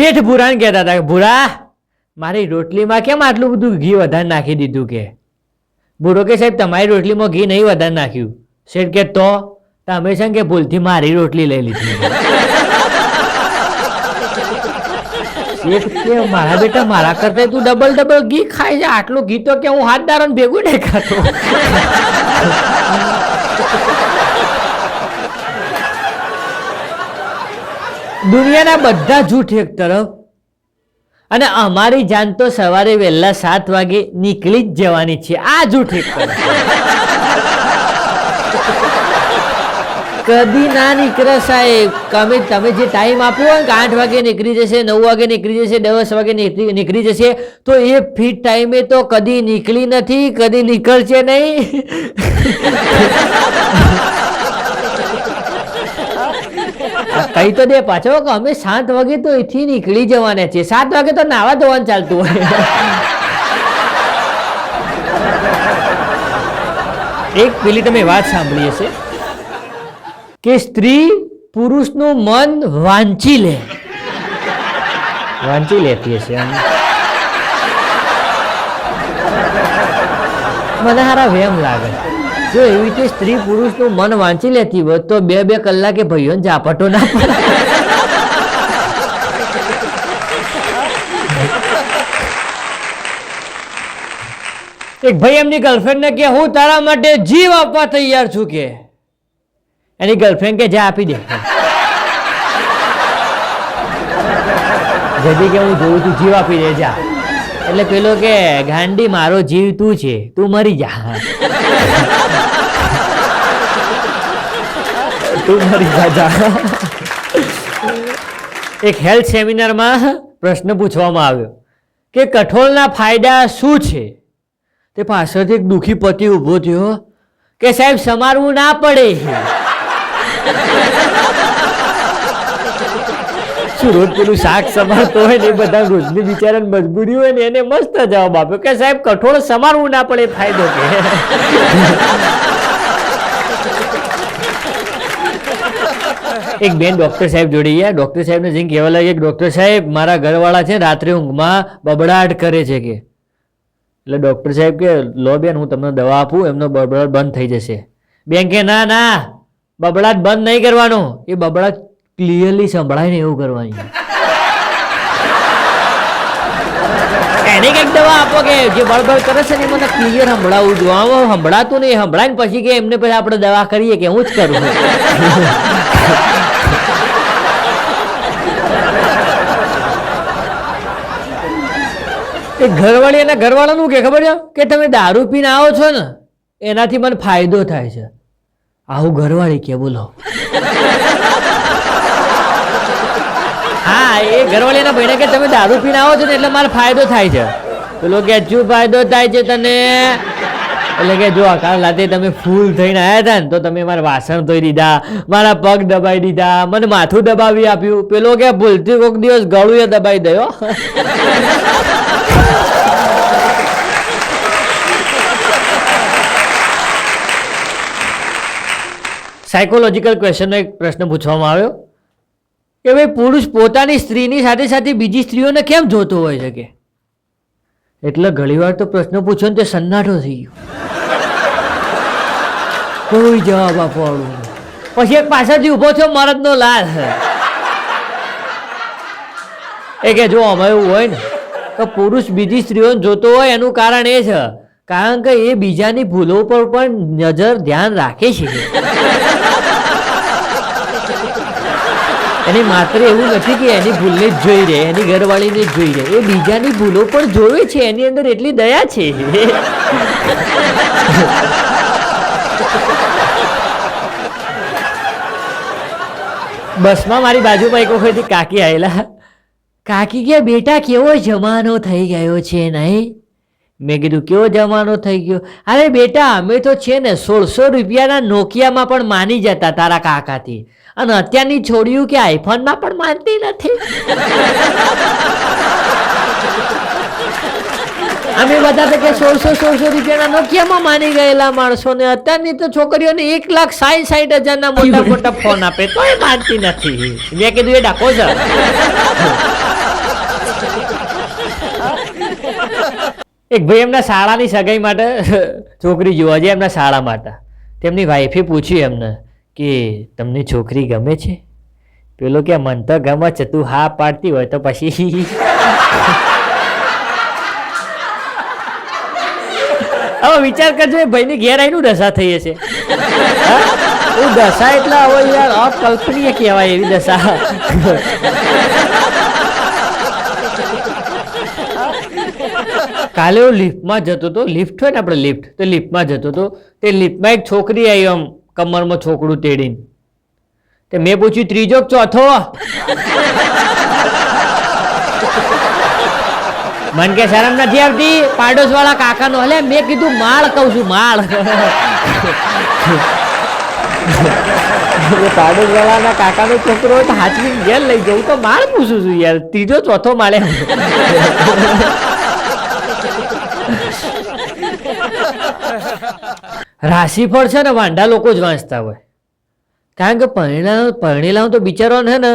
શેઠ ભૂરાને કહેતા હતા કે, ભૂરા, મારી રોટલીમાં કેમ આટલું બધું ઘી વધારે નાખી દીધું કે? ભૂરો કે, સાહેબ, તમારી રોટલીમાં ઘી નહીં વધારે નાખ્યું. શેઠ કે, તો? તમે છે કે ભૂલથી મારી રોટલી લઈ લીધી. શેઠ કે, મારા બેટા, મારા કરતા તું ડબલ ડબલ ઘી ખાય છે. આટલું ઘી તો કે હું હાથ દારણ ભેગું નહીં ખાતો. દુનિયાના બધા જૂઠ એક તરફ. અને અમારી જાન તો સવારે વહેલા સાત વાગે નીકળી જ જવાની છે. આ જૂઠ એક કદી ના નીકળે સાહેબ. તમે તમે જે ટાઈમ આપ્યો હોય કે આઠ વાગે નીકળી જશે, નવ વાગે નીકળી જશે, દસ વાગે નીકળી જશે, તો એ ફિટ ટાઈમે તો કદી નીકળી નથી, કદી નીકળશે નહીં. કઈ તો દે પાછો કે અમે સાત વાગે તો અહીંથી નીકળી જવાના છે સાત વાગે તો નાવા ધોવાનું ચાલતું હોય. એક પેલી તમે વાત સાંભળી હશે કે સ્ત્રી પુરુષનું મન વાંચી લે. વાંચી લેતી હશે મને હારા વેમ લાગે. જો એવી રીતે સ્ત્રી પુરુષનું મન વાંચી લેતી હોત, તો બે બે કલાકે ભાઈઓને ઝાપટો ના એક ભાઈ એમની ગર્લફ્રેન્ડને કે, હું તારા માટે જીવ આપવા તૈયાર છું કે. એની ગર્લફ્રેન્ડ કે, જા, આપી દે. જદી કે, હું જોઉં તું જીવ આપી દે, જા. એટલે પેલો કે, ગાંડી, મારો જીવ તું છે, તું મરી જા. તું એક હેલ્થ સેમિનારમાં પ્રશ્ન પૂછવામાં આવ્યો કે કઠોળના ફાયદા શું છે? તે પાછળથી એક દુઃખી પતિ ઊભો થયો કે સાહેબ, સમારવું ના પડે. શું રોજ પેલું શાક સમારતો હોય ને એ બધા રોજની બિચારાને મજબૂરી હોય ને એને મસ્ત જવાબ આપ્યો કે સાહેબ, કઠોળ સમારવું ના પડે, ફાયદો કે? એક બેન ડોક્ટર સાહેબ જોડે ગયા. ડોક્ટર સાહેબને જઈને કહેવા લાગે કે, ડોક્ટર સાહેબ, મારા ઘરવાળા છે રાત્રે ઊંઘમાં બબડાટ કરે છે કે. એટલે ડોક્ટર સાહેબ કે, લો બેન, હું તમને દવા આપું, એમનો બબડાટ બંધ થઈ જશે. બેન કે, ના ના, બબડાટ બંધ નહીં કરવાનો. એ બબડાટ ક્લિયરલી સંભળાય ને એવું કરવાની. એને કંઈક દવા આપો કે જે બળબળ કરે છે ને એ મને ક્લિયર સંભળાવું જો આવો, સંભળાતું નહીં, સંભળાય ને પછી કે એમને પછી આપણે દવા કરીએ કે હું જ કરું. એ ઘરવાળી એના ઘરવાળાનું કે ખબર છે? કે તમે દારૂ પીને આવો છો ને, એનાથી મને ફાયદો થાય છે. આવું ઘરવાળી કે બોલો? હા, એ ઘરવાળીના ભાઈને કે તમે દારૂ પીને આવો છો ને એટલે મારે ફાયદો થાય છે. પેલો કે, શું ફાયદો થાય છે તને? એટલે કે, જો, કાલ રાતે તમે ફૂલ થઈને આવ્યા હતા ને, તો તમે મારા વાસણ ધોઈ દીધા, મારા પગ દબાઈ દીધા, મને માથું દબાવી આપ્યું. પેલો કે, ભૂલથી કોઈક દિવસ ગળું એ દબાઈ દયો. સાયકોલોજીકલ ક્વેશ્ચનનો એક પ્રશ્ન પૂછવામાં આવ્યો. કે ભાઈ પુરુષ પોતાની સ્ત્રીની સાથે સાથે બીજી સ્ત્રીઓને કેમ જોતો હોય શકે એટલે ઘણીવાર તો પ્રશ્ન પૂછ્યો ને તે સન્નાટો થઈ ગયો. કોઈ જવાબ આપવાનો પછી એક પાછળથી ઊભો થયો, મરદનો લાલ એ કે જો અમે એવું હોય ને, તો પુરુષ બીજી સ્ત્રીઓને જોતો હોય એનું કારણ એ છે. કારણ કે એ બીજાની ભૂલો પર પણ નજર ધ્યાન રાખે છે. એની માત્ર એવું નથી કે એની ભૂલને જ જોઈ રહે, એની ઘરવાળીને જ જોઈ રહે. એ બીજાની ભૂલો પણ જોવે છે, એની અંદર એટલી દયા છે. બસમાં મારી બાજુમાં એક વખત કાકી આવેલા કાકી કે, બેટા, કેવો જમાનો થઈ ગયો છે નહીં? મેં કીધું, કેવો જમાનો થઈ ગયો? અરે બેટા, અમે તો છે ને સોળસો રૂપિયાના નોકિયામાં પણ માની જતા તારા કાકાથી. અને અત્યારની છોડ્યું કે આઈફોનમાં પણ માનતી નથી. અમે બધા તો કે સોળસો સોળસો રૂપિયાના નોકિયામાં માની ગયેલા માણસો ને અત્યારની તો છોકરીઓને એક લાખ સાઠ સાઠ હજારના મોટા મોટા ફોન આપે, તોય માનતી નથી. મેં કીધું, એ ડાકો છે એક ભાઈ એમના શાળાની સગાઈ માટે છોકરી જોવા જાય એમના શાળા માટે. તેમની વાઈફે પૂછ્યું એમને કે, તમને છોકરી ગમે છે? પેલો કે, મન તો ગમે છે, તું હા પાડતી હોય તો પછી. હવે વિચાર કરજો, એ ભાઈની ઘેર આવીનું દશા થઈ હશે? હું? દશા એટલે હવે યાર અકલ્પનીય કહેવાય એવી દશા. કાલે હું લિફ્ટમાં જતો હતો. લિફ્ટ હોય ને આપણે લિફ્ટ, તો લિફ્ટમાં જતો હતો. તે લિફ્ટમાં એક છોકરી આવી આમ કમરમાં છોકરું તેડીને. તે મેં પૂછ્યું, ત્રીજો ચોથો? મન કે, શરમ નથી આવતી? પાડોશ વાળા કાકાનો હલે? મેં કીધું, માળ કહું છું, માળ. પાડોશ વાળાના કાકાનો છોકરો હાથવી ઘેર લઈ જવું તો માળ પૂછું છું યાર. ત્રીજો ચોથો માળે. રાશિફળ છે ને વાંઢા લોકો જ વાંચતા હોય. કારણ કે પરણેલા પરણેલા તો બિચારાઓને હે ને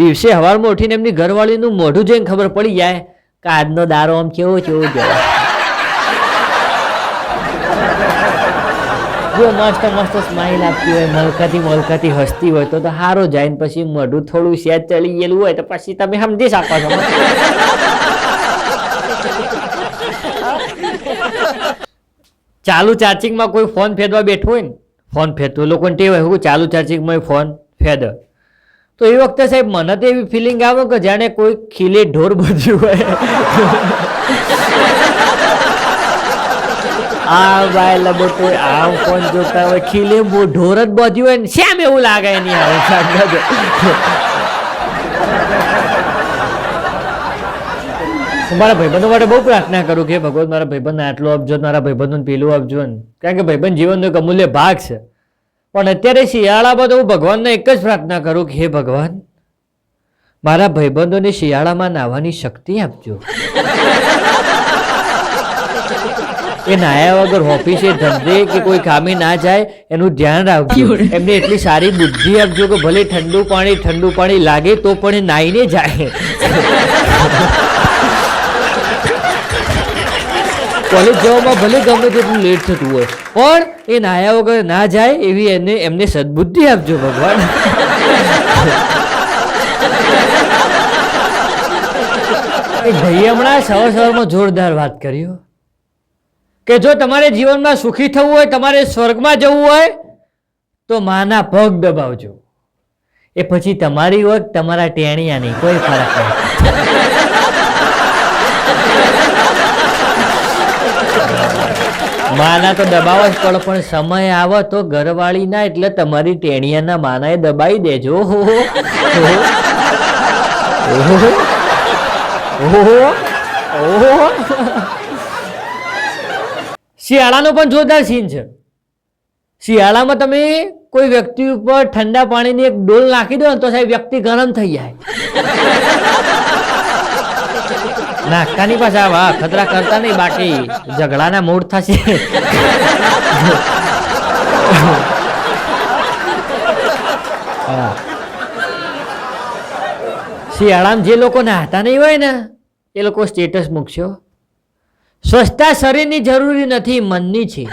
દિવસે હવારમાં ઉઠીને એમની ઘરવાળીનું મોઢું જોઈને ખબર પડી જાય કે આજનો દારો આમ કેવો કેવો જાય જો મસ્ત મસ્ત સ્માઇલ આપતી હોય, મલકાતી મલકાતી હસતી હોય, તો તો સારો જાય ને પછી મોઢું થોડું સેજ ચડી ગયેલું હોય તો પછી તમે સમજી શકો છો. ચાલુ ચાર્જિંગમાં કોઈ ફોન ફેરવા બેઠો હોય ને, ફોન ફેરતો લોકોને ટેવ હોય ચાલુ ચાર્જિંગમાં ફોન ફેદ તો એ વખતે સાહેબ મને તો એવી ફિલિંગ આવે કે જાણે કોઈ ખીલે ઢોર બધ્યું હોય. આ ભાઈ લબોટો, આમ ફોન જોતા હોય, ખીલે ઢોર જ બધ્યું હોય ને શ્યામ એવું લાગે એની આવે હું મારા ભાઈબંધો માટે બહુ પ્રાર્થના કરું કે ભગવાન મારા ભાઈબંધને આટલું આપજો મારા ભાઈબંધોને પેલું આપજો ને. કારણ કે ભાઈબંધ જીવનનો એક અમૂલ્ય ભાગ છે. પણ અત્યારે શિયાળામાં તો હું ભગવાનને એક જ પ્રાર્થના કરું કે હે ભગવાન મારા ભાઈબંધોને શિયાળામાં નાહવાની શક્તિ આપજો. એ નાયા વગર ઓફિસે ધંધે કે કોઈ કામે ના જાય એનું ધ્યાન રાખજો. એમને એટલી સારી બુદ્ધિ આપજો કે ભલે ઠંડુ પાણી ઠંડુ પાણી લાગે તો પણ એ નાહીને જાય. કોલેજ જવામાં ભલે ગમે તેટલું લેટ થતું હોય, પણ એ નાયા વગર ના જાય એવી એને એમને સદબુદ્ધિ આપજો ભગવાન. એ ભાઈએ હમણાં સવાર સવારમાં જોરદાર વાત કર્યો કે જો તમારે જીવનમાં સુખી થવું હોય, તમારે સ્વર્ગમાં જવું હોય, તો માના પગ દબાવજો. એ પછી તમારી વખત તમારા ટેણિયા નહીં કોઈ ફરક નહીં. માના તો દબાવવા જ પડે, પણ સમય આવે તો ઘરવાળી ના, એટલે તમારી ટેણિયાના એ દબાઈ દેજો. ઓહો ઓહો. શિયાળાનો પણ જોરદાર સીન છે. શિયાળામાં તમે કોઈ વ્યક્તિ ઉપર ઠંડા પાણીની એક ડોલ નાખી દો ને તો સાહેબ વ્યક્તિ ગરમ થઈ જાય. નાખતાની પાછા વાહ, ખતરા કરતા નહીં બાકી ઝઘડાના મૂડ થશે. શિયાળામાં જે લોકો નાહતા નહીં હોય ને, એ લોકો સ્ટેટસ મૂકશો સ્વચ્છતા શરીરની જરૂરી નથી, મનની છે.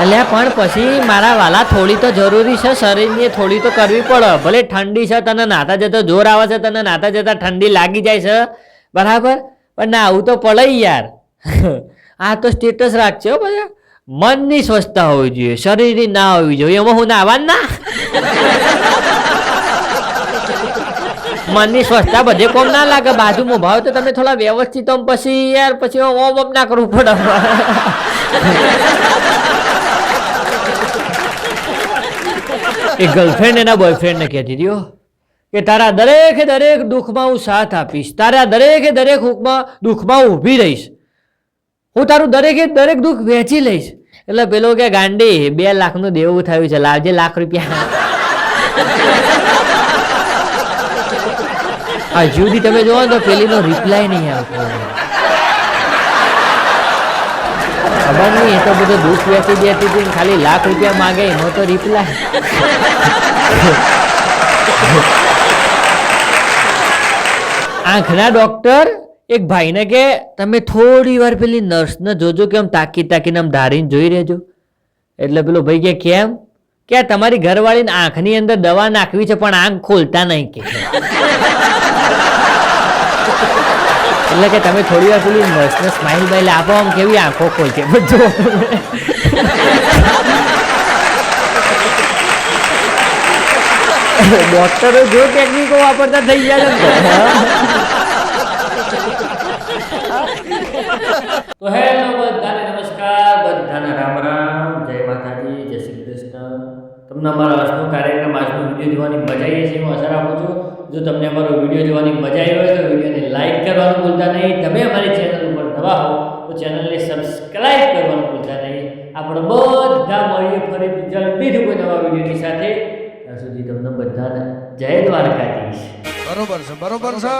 અલ્યા, પણ પછી મારા વાલા થોડી તો જરૂરી છે, શરીરની થોડી તો કરવી પડે. ભલે ઠંડી છે, તને નાતા જતા જોર આવે છે, તને નાતા જતા ઠંડી લાગી જાય છે. બરાબર? પણ ના, આવું તો પડે યાર. આ તો સ્ટેટસ રાખજો બધા મનની સ્વચ્છતા હોવી જોઈએ, શરીરની ના હોવી જોઈએ. એમાં હું નાવાનું ના? મનની સ્વચ્છતા બધે કોમ ના લાગે. બાજુમાં ભાવ તો તમે થોડા વ્યવસ્થિત પછી યાર, પછી ઓમ ઓમ ના કરવું પડે. એ ગર્લફ્રેન્ડ એના બોયફ્રેન્ડને કહેતી હતી કે તારા દરેકે દરેક દુઃખમાં હું સાથ આપીશ, તારા દરેકે દરેક હુકમાં દુઃખમાં હું ઊભી રહીશ. હું તારું દરેકે દરેક દુઃખ વહેંચી લઈશ. એટલે પેલો કે, ગાંડી, બે લાખનું દેવું થયું છે, લાવજે લાખ રૂપિયા. આ જુદી તમે જોવો તો પેલીનો રિપ્લાય નહીં આવતો. ખબર નહીં, એ તો બધું દુઃખ વેચી દેતી હતી ખાલી લાખ રૂપિયા માંગે, એનો તો રિપ્લાય આંખના ડોક્ટર એક ભાઈને કે, તમે થોડી વાર પેલી નર્સને જોજો કે આમ તાકી તાકીને આમ ધારીને જોઈ રહેજો. એટલે પેલો ભાઈ કે, કેમ? કે આ તમારી ઘરવાળીને આંખની અંદર દવા નાખવી છે, પણ આંખ ખોલતા નહીં કે. એટલે કે તમે થોડી વાર પેલી નર્સને સ્માઇલ બાઇલ આપો આમ કેવી આંખો ખોલશે બધું ડોક્ટરો જો ટેકનિકો વાપરતા થઈ ગયા. તો. હેલો બધાને નમસ્કાર, બધાને રામ રામ. જય માતાજી, જય શ્રી કૃષ્ણ. તમને અમારા આજનો કાર્યક્રમ, આજનો વીડિયો જોવાની મજા આવી છે, હું આશા રાખું છું જો તમને અમારો વીડિયો જોવાની મજા આવી હોય તો વિડીયોને લાઇક કરવાનું ભૂલતા નહીં. તમે અમારી ચેનલ ઉપર નવા હો તો ચેનલને સબસ્ક્રાઈબ કરવાનું ભૂલતા નહીં. આપણે બધા મળીએ ફરીથી જલ્દીથી કોઈ નવા વિડીયોની સાથે. ત્યાં સુધી તમને બધાને જય દ્વારકાધીશ. બરોબર છે બરોબર છે